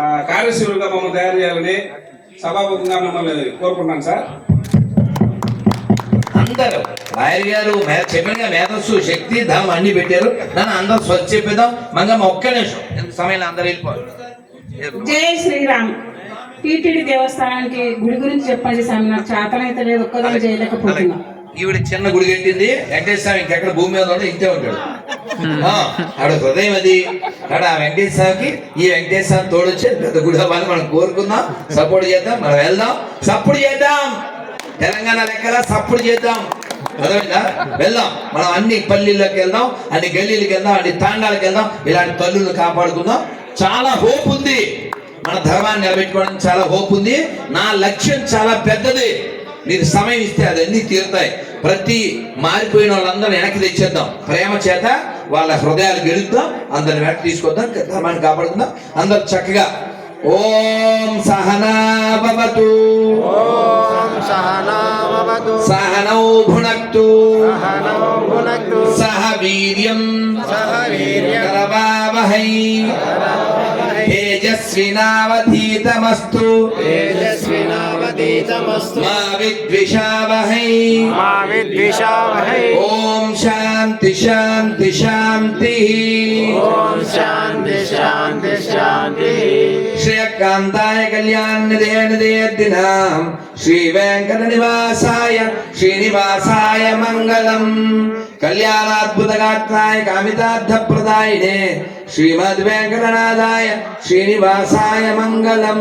కార్యశీలుగా మమ్మల్ని తయారు చేయాలని సభాముఖంగా మిమ్మల్ని కోరుకుంటున్నాను సార్. అందరూ లాయర్ గారు మే- చెప్పిన మేధస్సు శక్తి ధనం అన్ని పెట్టారు. నన్ను అందరూ స్వచ్ఛ చెప్పేద్దాం. మంగమ్మ ఒక్క నిమిషం. ఎంత సమయంలో అందరూ వెళ్ళిపోవాలి. జై శ్రీరామ్. టీటీడీ దేవస్థానానికి గుడి గురించి చెప్పండి స్వామి. నాకు చేతనైతే లేదు ఒక్కదాన్ని చేయలేకపోతున్నా. ఈవిడ చిన్న గుడి కట్టింది. వెంకటేశ్వర ఇంకెక్కడ భూమి మీద ఉండడు ఇంతే ఉంటాడు. ఆడ హృదయం అది. ఆడ ఆ వెంకటేశ్వర ఈ వెంకటేశ్వర స్వామి తోడొచ్చి పెద్ద గుడి అవ్వాలి మనం కోరుకుందాం. సపోర్ట్ చేద్దాం. మనం వెళ్దాం. సపోర్ట్ చేద్దాం. తెలంగాణ లెక్కల సపోర్ట్ చేద్దాం. అర్థమైందా? వెళ్దాం. మనం అన్ని పల్లీలకు వెళ్దాం. అన్ని గల్లీలకు వెళ్దాం. అన్ని తాండాలకు వెళ్దాం. ఇలాంటి తల్లులను కాపాడుకుందాం. చాలా హోప్ ఉంది. మన ధర్మాన్ని నిలబెట్టుకోవడం చాలా హోప్ ఉంది. నా లక్ష్యం చాలా పెద్దది. మీరు సమయం ఇస్తే అదన్నీ తీరుతాయి. ప్రతి మారిపోయిన వాళ్ళందరూ వెనక్కి తెచ్చేద్దాం. ప్రేమ చేత వాళ్ళ హృదయాలు గెలుద్దాం అందరిని వెంట తీసుకొద్దాం ధర్మాన్ని కాపాడుకుందాం. అందరు చక్కగా ఓం సహనాభవతు సహనౌ భునక్తు. సహ వీర్యం. కరవావహై. తేజస్వినావధీతమస్తు. తేజస్వినావధీతమస్తు. మా విద్విషావహై. మా విద్విషావహై. శాంతి శాంతి. ఓం శాంతి శాంతి శాంతి. శ్రేయకాంతాయ కళ్యాణదే నిదేదినాం శ్రీ వెంకట నివాసాయ శ్రీనివాసాయ మంగళం. కళ్యాణాద్భుతగాత్రాయ కామితార్థ ప్రదాయినే శ్రీమద్ వెంకటనాథాయ శ్రీనివాసాయ మంగళం.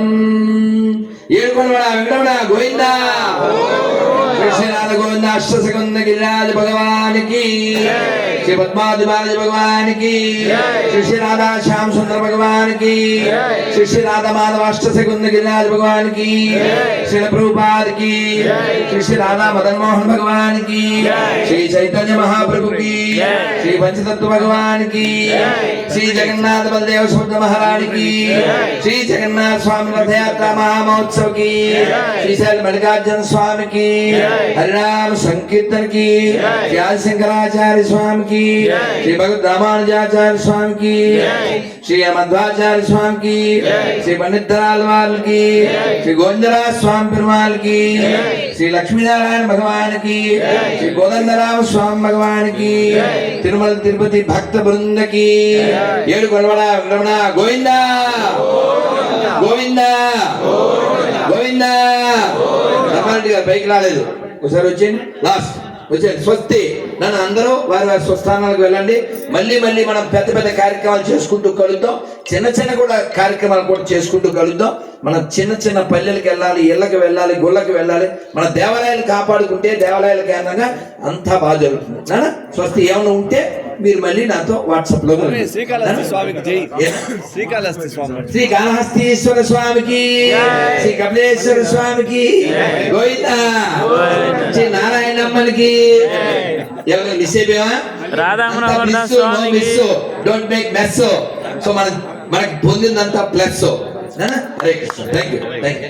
ఏడుకొనవడా వెంకటవడా గోవిందా. కృష్ణనాథ గోవింద అష్టసకుంద గిరిరాజ భగవానికి శ్రీ పద్మావతి బాలాజీ భగవానికి శ్రీ శ్రీ రాధా శ్యామ్ సుందర భగవానికి శ్రీ శ్రీ రాధా మాధవ అష్టసకుంద గిరిరాజ భగవానికి శ్రీ ప్రభుపాదికి శ్రీ శ్రీ రాధా మదన్ మోహన్ భగవానికి శ్రీ చైతన్య మహాప్రభుకి శ్రీ పంచతత్వ భగవానికి శ్రీ జగన్నాథ బలదేవ సుభద్ర మహారాణికి శ్రీ జగన్నాథ స్వామి రథయాత్ర మహామహోత్సవ్కి శ్రీశైల మల్లికార్జున స్వామికి హరినామ సంకీర్తన్కి శ్రీ ఆది శంకరాచార్య స్వామికి శ్రీ భగవద్ రామానుజాచార్య స్వామికి శ్రీ మధ్వాచార్య స్వామికి శ్రీ పండిత్ దళాల్ వారికి శ్రీ గోంజరా స్వామి పెరుమాళ్ళకి శ్రీ లక్ష్మీనారాయణ భగవానికి శ్రీ కోదండరామ స్వామి భగవానికి తిరుమల తిరుపతి భక్త బృందకి ఏడు కొలవడ రమణ గోవిందా గోవిందా. గోవిందా. రమారెడ్డి గారు పైకి రాలేదు. ఒకసారి వచ్చేయండి. లాస్ట్ వచ్చేయండి. స్వస్తి. నన్ను అందరూ వారి వారి స్వస్థానాలకు వెళ్ళండి. మళ్ళీ మళ్ళీ మనం పెద్ద పెద్ద కార్యక్రమాలు చేసుకుంటూ కలుద్దాం. చిన్న చిన్న కూడా కార్యక్రమాలు కూడా చేసుకుంటూ కలుద్దాం. మనం చిన్న చిన్న పల్లెలకు వెళ్ళాలి ఇళ్ళకి వెళ్ళాలి గుళ్ళకి వెళ్ళాలి. మన దేవాలయాలు కాపాడుకుంటే దేవాలయాల కేంద్రంగా అంతా బాగా జరుగుతుంది. నా స్వస్తి. ఏమైనా ఉంటే మీరు మళ్ళీ నాతో వాట్సాప్లో శ్రీకాళహస్తి స్వామికి జై? శ్రీకాళహస్తి స్వామి స్వామికి. శ్రీ కపిలేశ్వర స్వామికి. గోవింద. శ్రీ నారాయణమ్మనికి ఎవరు మిస్ అయిపోయావా? డోంట్ మేక్ మెస్ సో మన మనకి పొందిందంతా plus Hare Krishna. Thank you thank you